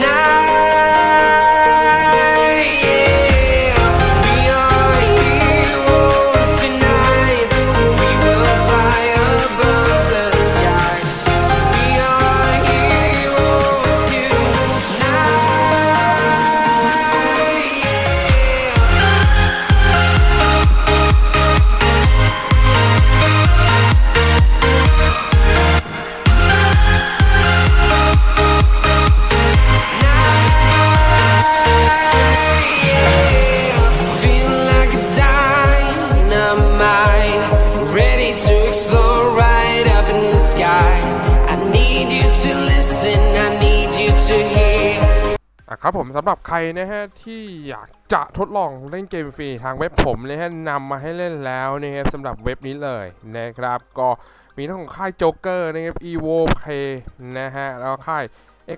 now อะครับผมสำหรับใครนะฮะที่อยากจะทดลองเล่นเกมฟรีทางเว็บผมเลยฮะนำมาให้เล่นแล้วนะครับสำหรับเว็บนี้เลยนะครับก็มีทั้งของค่ายโจ๊กเกอร์นะครับ evo play นะฮะแล้วค่าย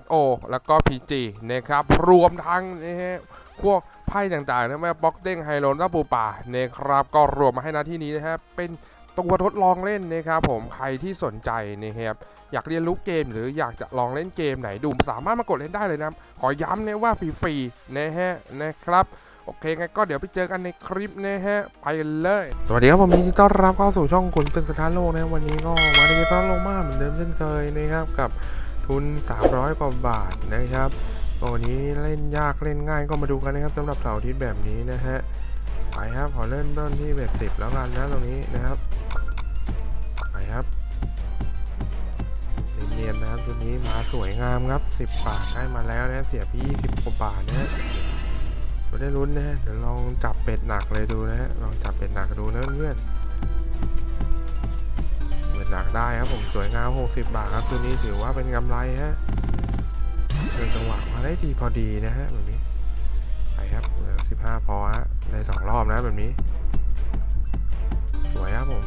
XO แล้วก็ PG นะครับรวมทั้งนะฮะพวกไพ่ต่างๆนะแม่บ็อกเด้งไฮโลน้าปูป่านะครับก็รวมมาให้หน้าที่นี้นะฮะเป็น ตัวทดลองเล่นนะครับผมใครที่สนใจนะครับอยากเรียนรู้เกมหรืออยากจะลองเล่นเกมไหนดูสามารถมากดเล่นได้เลยนะขอย้ำนะว่าฟรีๆนะฮะนะครับโอเคงั้นก็เดี๋ยวไปเจอกันในคลิปนะฮะ ไปเลย สวัสดีครับ ผมยินดีต้อนรับเข้าสู่ช่องขุนศึกสถานโลกนะวันนี้ก็มาในเกมต้อนลงมาเหมือนเดิมเช่นเคยนะครับ กับทุน 300 กว่าบาทนะครับวันนี้เล่นยากเล่นง่ายก็มาดูกันนะครับสำหรับเสาร์อาทิตย์แบบนี้นะฮะ ไปครับขอเล่นต้นที่เบ็ดสิบแล้วกันนะตรงนี้นะครับ ไปครับเนียนๆนะครับตัวนี้มาสวยงามครับ10บาทได้มาแล้วนะเสียพี่20กว่าบาทนะฮะเราได้ลุ้นนะเดี๋ยวลองจับเป็ดหนักเลยดูนะฮะลองจับเป็ดหนักดูนะเพื่อนๆเป็ดหนักได้ครับผมสวยงาม60 บาทครับตัวนี้ถือว่าเป็นกำไรฮะเดินจังหวะมาได้ทีพอดีนะฮะแบบนี้ไปครับเหลือ15พ นะแบบนี้ สวยครับผม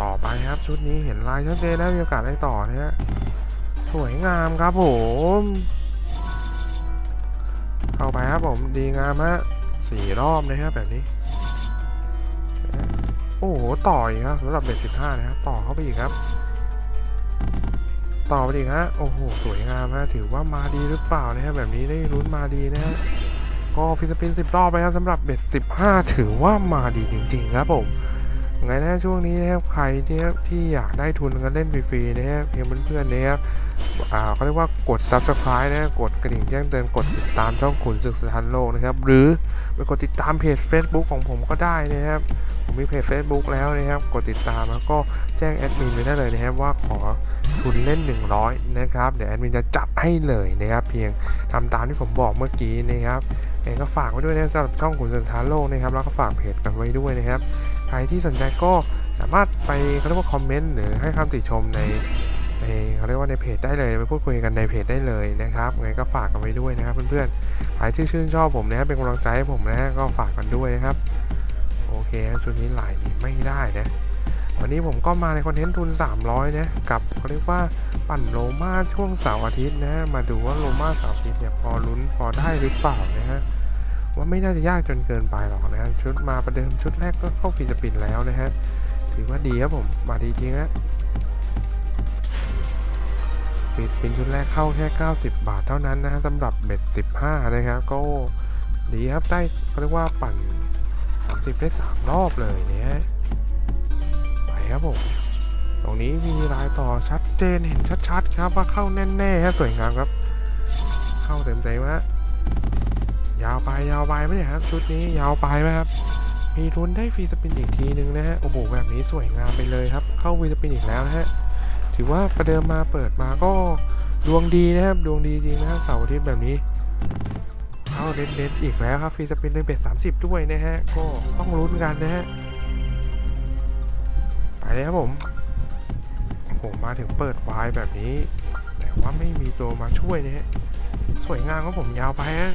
ต่อไปครับชุดนี้เห็นลายชัดเจนแล้วมีโอกาสได้ต่อนะฮะสวยงามครับผม เข้าไปครับผมดีงามฮะสี่รอบนะฮะแบบนี้ โอ้โห ต่ออีกครับสำหรับเบ็ดสิบห้านะครับ ต่อเข้าไปอีกครับ ต่อไปอีกฮะ โอ้โห สวยงามฮะ ถือว่ามาดีหรือเปล่านะฮะ แบบนี้ได้ลุ้นมาดีนะฮะ ก็ฟิสปินสิบรอบไปครับสำหรับเบ็ดสิบห้าถือว่ามาดีจริง ๆ ครับผมไงนะช่วงนี้นะครับใครที่ที่อยากได้ทุนกันเล่นฟรีๆนะครับเพียงเพื่อนๆนะครับอ่าเขาเรียกว่ากด subscribe นะกดกระดิ่งแจ้งเตือนกดติดตามช่องขุนศึกสถานโลกนะครับ หรือไปกดติดตามเพจ Facebook ของผมก็ได้นะครับ ผมมีเพจ Facebook แล้วนะครับ กดติดตามแล้วก็แจ้งแอดมินไปได้เลยนะครับว่าขอทุนเล่น 100 นะครับ เดี๋ยวแอดมินจะจัดให้เลยนะครับ เพียงทำตามที่ผมบอกเมื่อกี้นะครับเองก็ฝากไว้ด้วยนะสำหรับช่องขุนศึกสถาโลกนะครับ แล้วก็ฝากเพจกันไว้ด้วยนะครับ ใครที่สนใจก็สามารถไปเขาเรียกว่าคอมเมนต์หรือให้คำติชมในในเขาเรียกว่าในเพจได้เลยไปพูดคุยกันในเพจได้เลยนะครับไงก็ฝากกันไว้ด้วยนะครับเพื่อนๆใครที่ชื่นชอบผมนะครับเป็นกำลังใจให้ผมนะฮะก็ฝากกันด้วยนะครับ โอเคชุดนี้หลายนี้ไม่ได้นะวันนี้ผมก็มาในคอนเทนต์ทุน 300 นะกับเขาเรียกว่าปั่นโลมาช่วงเสาร์อาทิตย์นะ มาดูว่าโลมาเสาร์อาทิตย์เนี่ยพอลุ้นพอได้หรือเปล่านะฮะว่าไม่น่าจะยากจนเกินไปหรอกนะฮะชุดมาประเดิมชุดแรกก็เข้าฟรีสปินแล้วนะฮะถือว่าดีครับผมมาดีจริงฮะฟรีสปินชุดแรกเข้าแค่ 90 บาทเท่านั้นนะฮะสำหรับเบ็ด 15 นะครับก็ดีครับได้เขาเรียกว่าปั่น 30ได้3รอบเลยเนี่ยไปครับผมตรงนี้มีลายต่อชัดเจนเห็นชัดๆครับว่าเข้าแน่ๆฮะสวยงามครับ เข้าเต็มใจมากยาวไปยาวไปไหมเนี่ยครับ ชุดนี้ยาวไปไหมครับ มีทุนได้ฟรีสปินอีกทีนึงนะฮะโอ้โหแบบนี้สวยงามไปเลยครับ เข้าฟรีสปินอีกแล้วนะฮะถือว่าประเดิมมาเปิดมาก็ดวงดีนะครับดวงดีจริงนะครับเสาร์อาทิตย์แบบนี้ เขาเด็ดเด็ดๆอีกแล้วครับฟรีสปินในเบ็ดสามสิบด้วยนะฮะ ก็ต้องลุ้นกันนะฮะ ไปเลยครับผมโหมาถึงเปิดวายแบบนี้ แต่ว่าไม่มีตัวมาช่วยนะฮะ สวยงามครับผมยาวไปฮะ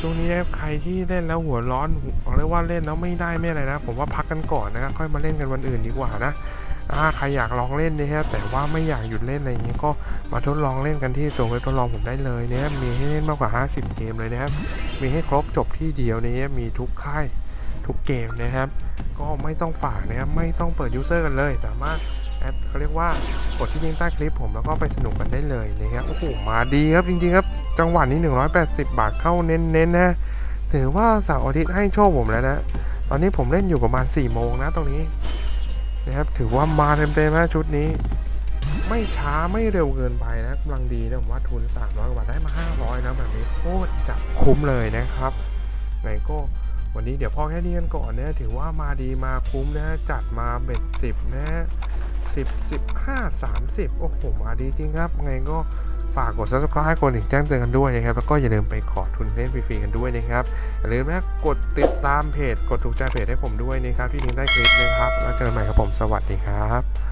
ช่วงนี้นะใครที่เล่นแล้วหัวร้อนบอกเลยว่าเล่นแล้วไม่ได้ไม่อะไรนะ ผมว่าพักกันก่อนนะครับค่อยมาเล่นกันวันอื่นดีกว่านะ ถ้าใครอยากลองเล่นนะฮะแต่ว่าไม่อยากหยุดเล่นอะไรอย่างนี้ก็มาทดลองเล่นกันที่ตัวเว็บทดลองผมได้เลยนะครับมีให้เล่นมากกว่า 50 เกมเลยนะครับมีให้ครบจบที่เดียวนี้มีทุกค่ายทุกเกมนะครับ ก็ไม่ต้องฝากนะครับไม่ต้องเปิดยูเซอร์กันเลย สามารถแอดเขาเรียกว่ากดที่ลิงก์ใต้คลิปผมแล้วก็ไปสนุกกันได้เลยนะครับโอ้โหมาดีครับจริงๆครับจังหวะนี้ 180 บาทเข้าเน้นๆนะถือว่าสาร์อาทิตย์ให้โชคผมแล้วนะ ตอนนี้ผมเล่นอยู่ประมาณ 4 โมงนะตรงนี้ นะครับถือว่ามาเต็มๆนะชุดนี้ ไม่ช้าไม่เร็วเกินไปนะกำลังดีนะผมว่าทุน 300กว่าบาทได้มา 500นะแบบนี้โคตรจะคุ้มเลยนะครับไงก็วันนี้เดี๋ยวพอแค่นี้กันก่อนนะถือว่ามาดีมาคุ้มนะจัดมาเบ็ดสิบนะสิบสิบห้าสามสิบโอ้โห มาดีจริงครับ ไงก็ฝากกด subscribe กดถึงแจ้งเตือนกันด้วยนะครับ แล้วก็อย่าลืมไปขอ เล่นฟรีๆกันด้วยนะครับอย่าลืมนะกดติดตามเพจ กดถูกใจเพจให้ผมด้วยนะครับที่ลิงก์ใต้คลิปนะครับแล้วเจอกันใหม่ครับผมสวัสดีครับ